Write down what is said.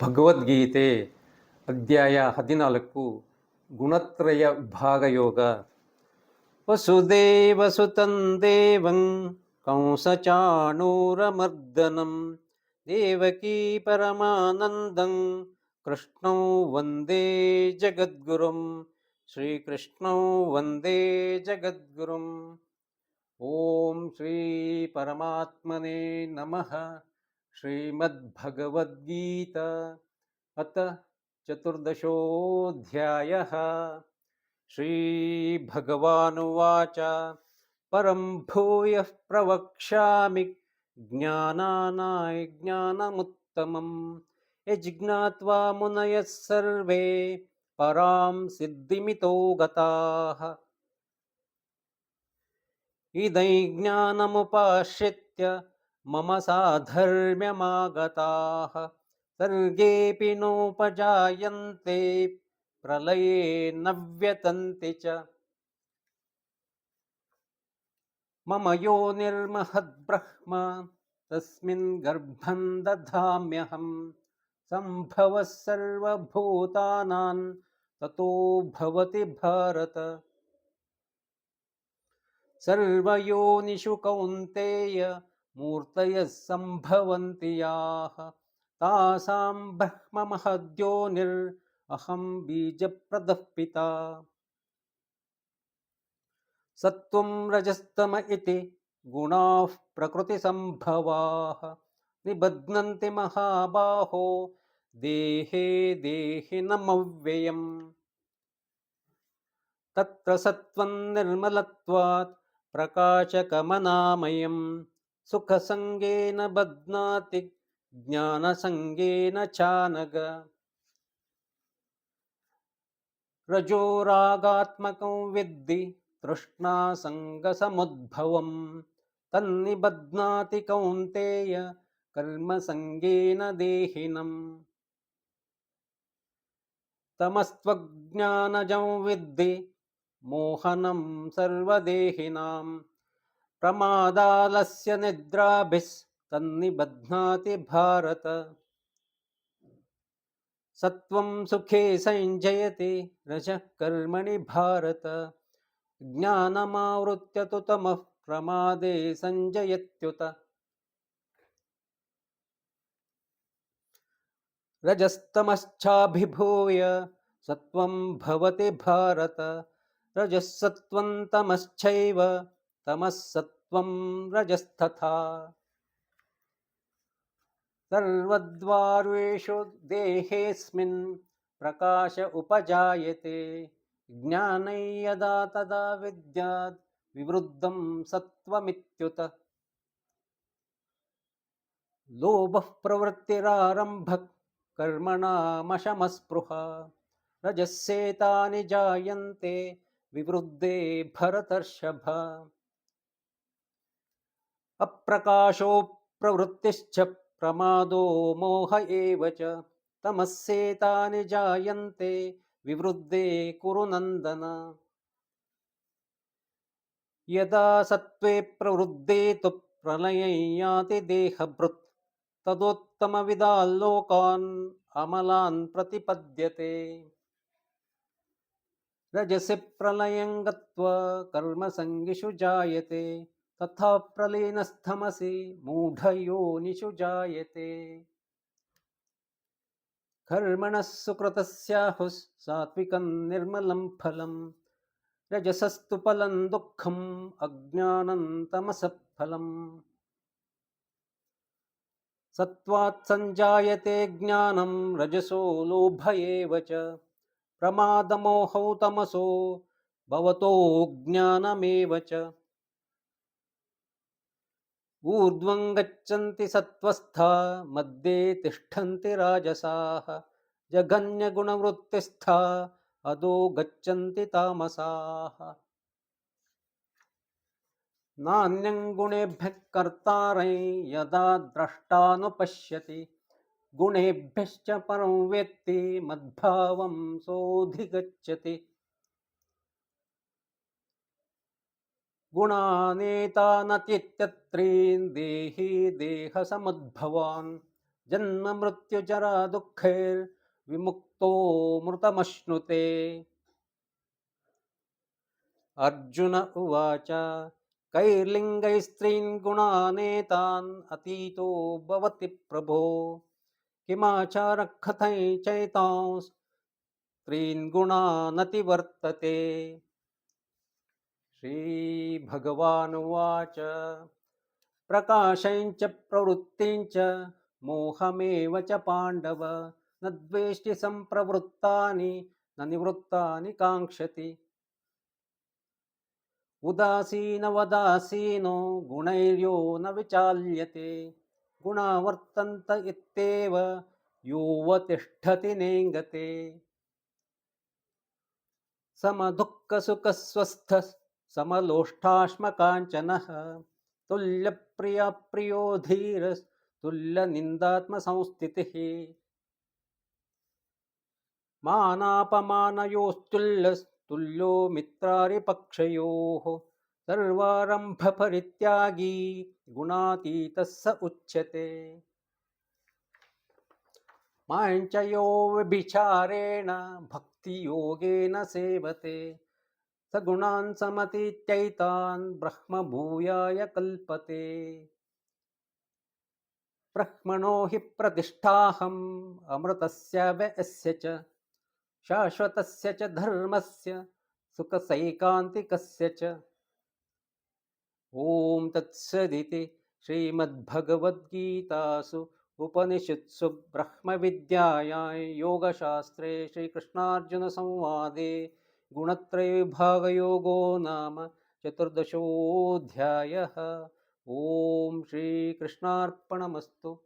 ಭಗವದ್ಗೀತೆ ಅಧ್ಯಾಯ ಹದಿನಾಲ್ಕು ಗುಣತ್ರಯ ವಿಭಾಗಯೋಗ ವಸುದೇವಸುತಂ ದೇವಂ ಕಂಸಚಾಣೂರಮರ್ದನಂ ದೇವಕೀ ಪರಮಾನಂದಂ ಕೃಷ್ಣೌ ವಂದೇ ಜಗದ್ಗುರುಂ ಶ್ರೀಕೃಷ್ಣೌ ವಂದೇ ಜಗದ್ಗುರುಂ ಓಂ ಶ್ರೀ ಪರಮಾತ್ಮನೇ ನಮಃ श्रीमद्भगवद्गीता अत चतुर्दशोऽध्यायः। श्रीभगवानुवाच, परं भूयः प्रवक्ष्यामि ज्ञानानाय ज्ञानमुत्तमं यज्ञात्वा मुनयः सर्वे परां सिद्धिमितो गताः। इदै ज्ञानमुपाश्रित्य मम साधर्म्यमागताः। सर्गेऽपि नोपजायन्ते प्रलये न व्यतन्ति च। मम यो निर्महद्ब्रह्म तस्मिन् गर्भं दधाम्यहं सम्भवः सर्वभूतानां ततो भवति भारत। सर्वयोनिषु कौन्तेय मूर्तयः सम्भवन्ति याः। तासां ब्रह्ममहद्योनिर् अहं बीजप्रदः पिता। सत्त्वं रजस्तम इति गुणाः प्रकृतिसम्भवाः। निबध्नन्ति महाबाहो देहे देहिनमव्ययम्। तत्र सत्त्वं निर्मलत्वात् प्रकाशकमनामयं सुखसङ्गेन बध्नाति ज्ञानसङ्गेन चानग। रजोरागात्मकं विद्धि तृष्णासङ्गसमुद्भवं तन्निबध्नाति कौन्तेय कर्मसङ्गेन देहिनम्। तमस्त्वज्ञानजं विद्धि मोहनं सर्वदेहिनां प्रमादालस्य निद्राभिस्तन्निबध्नाति भारत। सत्त्वं सुखे संजयति रजः कर्मणि भारत। ज्ञानमावृत्य तु तमः प्रमादे सञ्जयत्युत। रजस्तमश्चाभिभूय सत्त्वं भवति भारत। रजः सत्त्वं तमश्चैव तमः सत्त्वं रजस्तथा। सर्वद्वारेषु देहेऽस्मिन् प्रकाश उपजायते। ज्ञानै यदा तदा विद्याद् विवृद्धं सत्त्वमित्युत। लोभः प्रवृत्तिरारम्भः कर्मणामशमस्पृहा। रजस्येतानि जायन्ते विवृद्धे भरतर्षभ अप्रकाशो प्रवृत्तिश्च प्रमादो मोह एव च। तमस्येतानि जायन्ते विवृद्धे कुरु नन्दन। यदा सत्त्वे प्रवृद्धे तु प्रलयं याति देहभृत् तदोत्तमविदाल्लोकान् अमलान् प्रतिपद्यते। रजसि प्रलयं गत्वा कर्मसङ्गिषु जायते तथा प्रलीनस्थमसि मूढयोनिषु जायते। कर्मणः सुकृतस्याहुः सात्विकं निर्मलं फलं रजसस्तु फलं दुःखम् अज्ञानं तमसः फलम् सत्त्वात् सञ्जायते ज्ञानं रजसो लोभ एव च। प्रमादमोहौ तमसो भवतो ज्ञानमेव च ऊर्ध्वं गच्छन्ति सत्त्वस्था, मध्ये तिष्ठन्ति राजसाः, जघन्यगुणवृत्तिस्था, अधो गच्छन्ति तामसाः। नान्यं गुणेभ्यः कर्तारै यदा द्रष्टानुपश्यति, गुणेभ्यश्च परं वेत्ति मद्भावं सोऽधिगच्छति। गुणानेतानतीत्यत्रीन् देही देहसमुद्भवान् जन्ममृत्युजरा दुःखैर्विमुक्तो मृतमश्नुते। अर्जुन उवाच कैर्लिङ्गैस्त्रीन् गुणानेतान् अतीतो भवति प्रभो। किमाचारः कथै चैतांस् त्रीन् गुणानतिवर्तते श्रीभगवानुवाच। प्रकाशञ्च प्रवृत्तिञ्च मोहमेव च पाण्डव। न द्वेष्टि सम्प्रवृत्तानि न निवृत्तानि काङ्क्षति। उदासीनवदासीनो गुणैर्यो न विचाल्यते। गुणा वर्तन्त इत्येव योऽवतिष्ठति नेङ्गते समदुःखसुखस्वस्थः समलोष्ठाश्मकाञ्चनः। तुल्यप्रियप्रियो धीरस्तुल्यनिन्दात्मसंस्थितिः मानापमानयोस्तुल्यस्तुल्यो मित्रारिपक्षयोः सर्वारम्भपरित्यागी गुणातीतः स उच्यते। माञ्च यो व्यभिचारेण भक्तियोगेन सेवते स गुणान् समतीत्यैतान् ब्रह्मभूयाय कल्पते। ब्रह्मणो हि प्रतिष्ठाहम् अमृतस्य व्ययस्य च शाश्वतस्य च धर्मस्य सुखसैकान्तिकस्य च। ॐ तत्सदिति श्रीमद्भगवद्गीतासु उपनिषत्सु ब्रह्मविद्यायां योगशास्त्रे श्रीकृष्णार्जुनसंवादे गुणत्रयविभागयोगो नाम चतुर्दशोऽध्यायः। ॐ श्रीकृष्णार्पणमस्तु